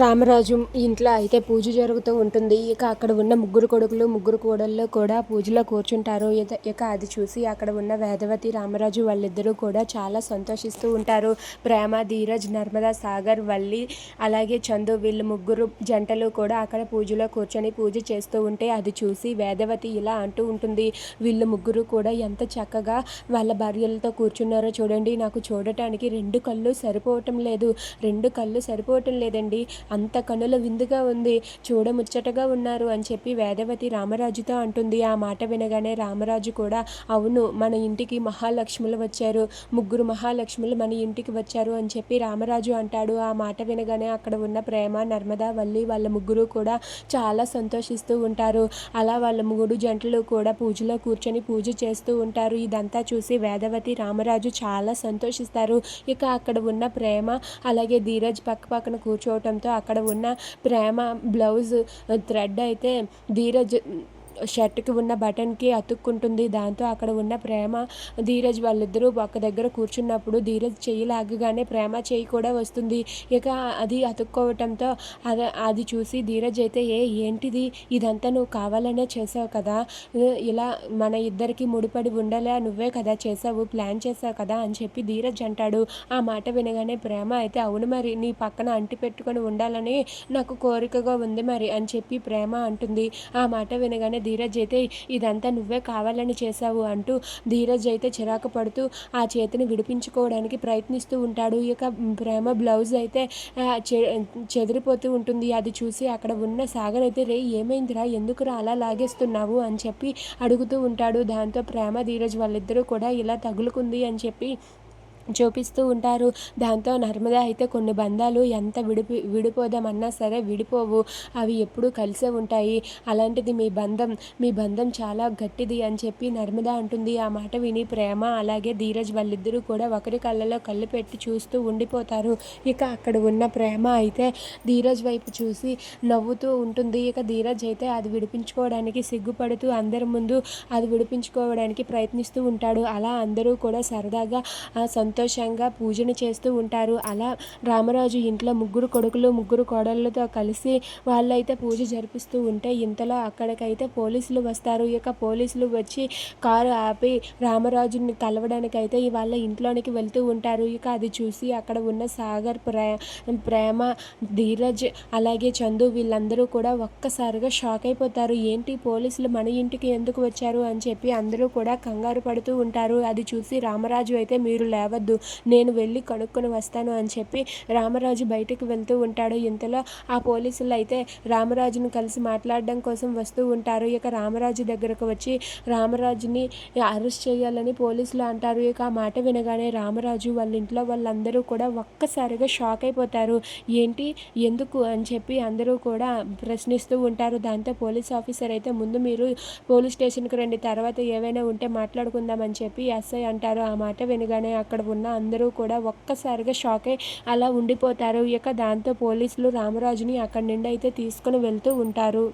రామరాజు ఇంట్లో అయితే పూజ జరుగుతూ ఉంటుంది. ఇక అక్కడ ఉన్న ముగ్గురు కొడుకులు ముగ్గురు కోడళ్ళు కూడా పూజలో కూర్చుంటారు. ఇక ఇక అది చూసి అక్కడ ఉన్న వేదవతి రామరాజు వాళ్ళిద్దరూ కూడా చాలా సంతోషిస్తూ ఉంటారు. ప్రేమ ధీరజ్ నర్మదా సాగర్ వల్లి అలాగే చందు వీళ్ళు ముగ్గురు జంటలు కూడా అక్కడ పూజలో కూర్చొని పూజ చేస్తూ ఉంటే అది చూసి వేదవతి ఇలా అంటూ ఉంటుంది. వీళ్ళు ముగ్గురు కూడా ఎంత చక్కగా వాళ్ళ భార్యలతో కూర్చున్నారో చూడండి. నాకు చూడటానికి రెండు కళ్ళు సరిపోవటం లేదు. రెండు కళ్ళు సరిపోవటం లేదండి. అంత కనుల విందుగా ఉంది చూడముచ్చటగా ఉన్నారు అని చెప్పి వేదవతి రామరాజుతో అంటుంది. ఆ మాట వినగానే రామరాజు కూడా అవును మన ఇంటికి మహాలక్ష్ములు వచ్చారు. ముగ్గురు మహాలక్ష్ములు మన ఇంటికి వచ్చారు అని చెప్పి రామరాజు అంటాడు. ఆ మాట వినగానే అక్కడ ఉన్న ప్రేమ నర్మదా వల్లి వాళ్ళ ముగ్గురు కూడా చాలా సంతోషిస్తూ ఉంటారు. అలా వాళ్ళ మూడు జంటలు కూడా పూజలో కూర్చొని పూజ చేస్తూ ఉంటారు. ఇదంతా చూసి వేదవతి రామరాజు చాలా సంతోషిస్తారు. ఇక అక్కడ ఉన్న ప్రేమ అలాగే ధీరజ్ పక్క పక్కన కూర్చోవటంతో అక్కడ ఉన్న ప్రేమ బ్లౌజ్ థ్రెడ్ అయితే ధీరజ్ షర్ట్కి ఉన్న బటన్కి అతుక్కుంటుంది. దాంతో అక్కడ ఉన్న ప్రేమ ధీరజ్ వాళ్ళిద్దరూ ఒక దగ్గర కూర్చున్నప్పుడు ధీరజ్ చెయ్యి లాగగానే ప్రేమ చెయ్యి కూడా వస్తుంది. ఇక అది అతుక్కోవటంతో అది అది చూసి ధీరజ్ అయితే ఏ ఏంటిది? ఇదంతా నువ్వు కావాలనే చేసావు కదా? ఇలా మన ఇద్దరికి ముడిపడి ఉండలే నువ్వే కదా చేసావు ప్లాన్ చేసావు కదా? అని చెప్పి ధీరజ్ అంటాడు. ఆ మాట వినగానే ప్రేమ అయితే అవును మరి నీ పక్కన అంటి పెట్టుకొని ఉండాలని నాకు కోరికగా ఉంది మరి అని చెప్పి ప్రేమ అంటుంది. ఆ మాట వినగానే ధీరజ్ అయితే ఇదంతా నువ్వే కావాలని చేశావు అంటూ ధీరజ్ అయితే చిరాకు పడుతూ ఆ చేతిని విడిపించుకోవడానికి ప్రయత్నిస్తూ ఉంటాడు. ఇక ప్రేమ బ్లౌజ్ అయితే చెదిరిపోతూ ఉంటుంది. అది చూసి అక్కడ ఉన్న సాగర్ అయితే రే ఏమైందిరా? ఎందుకురా అలా లాగేస్తున్నావు? అని చెప్పి అడుగుతూ ఉంటాడు. దాంతో ప్రేమ ధీరజ్ వాళ్ళిద్దరూ కూడా ఇలా తగులుకుంది అని చెప్పి చూపిస్తూ ఉంటారు. దాంతో నర్మదా అయితే కొన్ని బంధాలు ఎంత విడిపి విడిపోదామన్నా సరే విడిపోవు. అవి ఎప్పుడూ కలిసే ఉంటాయి. అలాంటిది మీ బంధం మీ బంధం చాలా గట్టిది అని చెప్పి నర్మదా అంటుంది. ఆ మాట విని ప్రేమ అలాగే ధీరజ్ వాళ్ళిద్దరూ కూడా ఒకరి కళ్ళలో కళ్ళు పెట్టి చూస్తూ ఉండిపోతారు. ఇక అక్కడ ఉన్న ప్రేమ అయితే ధీరజ్ వైపు చూసి నవ్వుతూ ఉంటుంది. ఇక ధీరజ్ అయితే అది విడిపించుకోవడానికి సిగ్గుపడుతూ అందరి ముందు అది విడిపించుకోవడానికి ప్రయత్నిస్తూ ఉంటాడు. అలా అందరూ కూడా సరదాగా సంత సంతోషంగా పూజను చేస్తూ ఉంటారు. అలా రామరాజు ఇంట్లో ముగ్గురు కొడుకులు ముగ్గురు కోడళ్ళతో కలిసి వాళ్ళైతే పూజ జరిపిస్తూ ఉంటే ఇంతలో అక్కడికైతే పోలీసులు వస్తారు. ఇక పోలీసులు వచ్చి కారు ఆపి రామరాజుని కలవడానికైతే వాళ్ళ ఇంట్లోనికి వెళ్తూ ఉంటారు. ఇక అది చూసి అక్కడ ఉన్న సాగర్ ప్రే ప్రేమ ధీరజ్ అలాగే చందు వీళ్ళందరూ కూడా ఒక్కసారిగా షాక్ అయిపోతారు. ఏంటి పోలీసులు మన ఇంటికి ఎందుకు వచ్చారు? అని చెప్పి అందరూ కూడా కంగారు పడుతూ ఉంటారు. అది చూసి రామరాజు అయితే మీరు లేవద్దు. వద్దు నేను వెళ్ళి కనుక్కొని వస్తాను అని చెప్పి రామరాజు బయటకు వెళ్తూ ఉంటాడు. ఇంతలో ఆ పోలీసులు అయితే రామరాజును కలిసి మాట్లాడడం కోసం వస్తూ ఉంటారు. ఇక రామరాజు దగ్గరకు వచ్చి రామరాజుని అరెస్ట్ చేయాలని పోలీసులు అంటారు. ఇక ఆ మాట వినగానే రామరాజు వాళ్ళ ఇంట్లో వాళ్ళందరూ కూడా ఒక్కసారిగా షాక్ అయిపోతారు. ఏంటి? ఎందుకు? అని చెప్పి అందరూ కూడా ప్రశ్నిస్తూ ఉంటారు. దాంతో పోలీస్ ఆఫీసర్ అయితే ముందు మీరు పోలీస్ స్టేషన్కి రండి తర్వాత ఏవైనా ఉంటే మాట్లాడుకుందామని చెప్పి ఎస్ఐ అంటారు. ఆ మాట వినగానే అక్కడ ఉన్న అందరూ కూడా ఒక్కసారిగా షాక్ అయి అలా ఉండిపోతారు. ఇక దాంతో పోలీసులు రామరాజుని అక్కడి నుండి అయితే తీసుకుని వెళ్తూ ఉంటారు.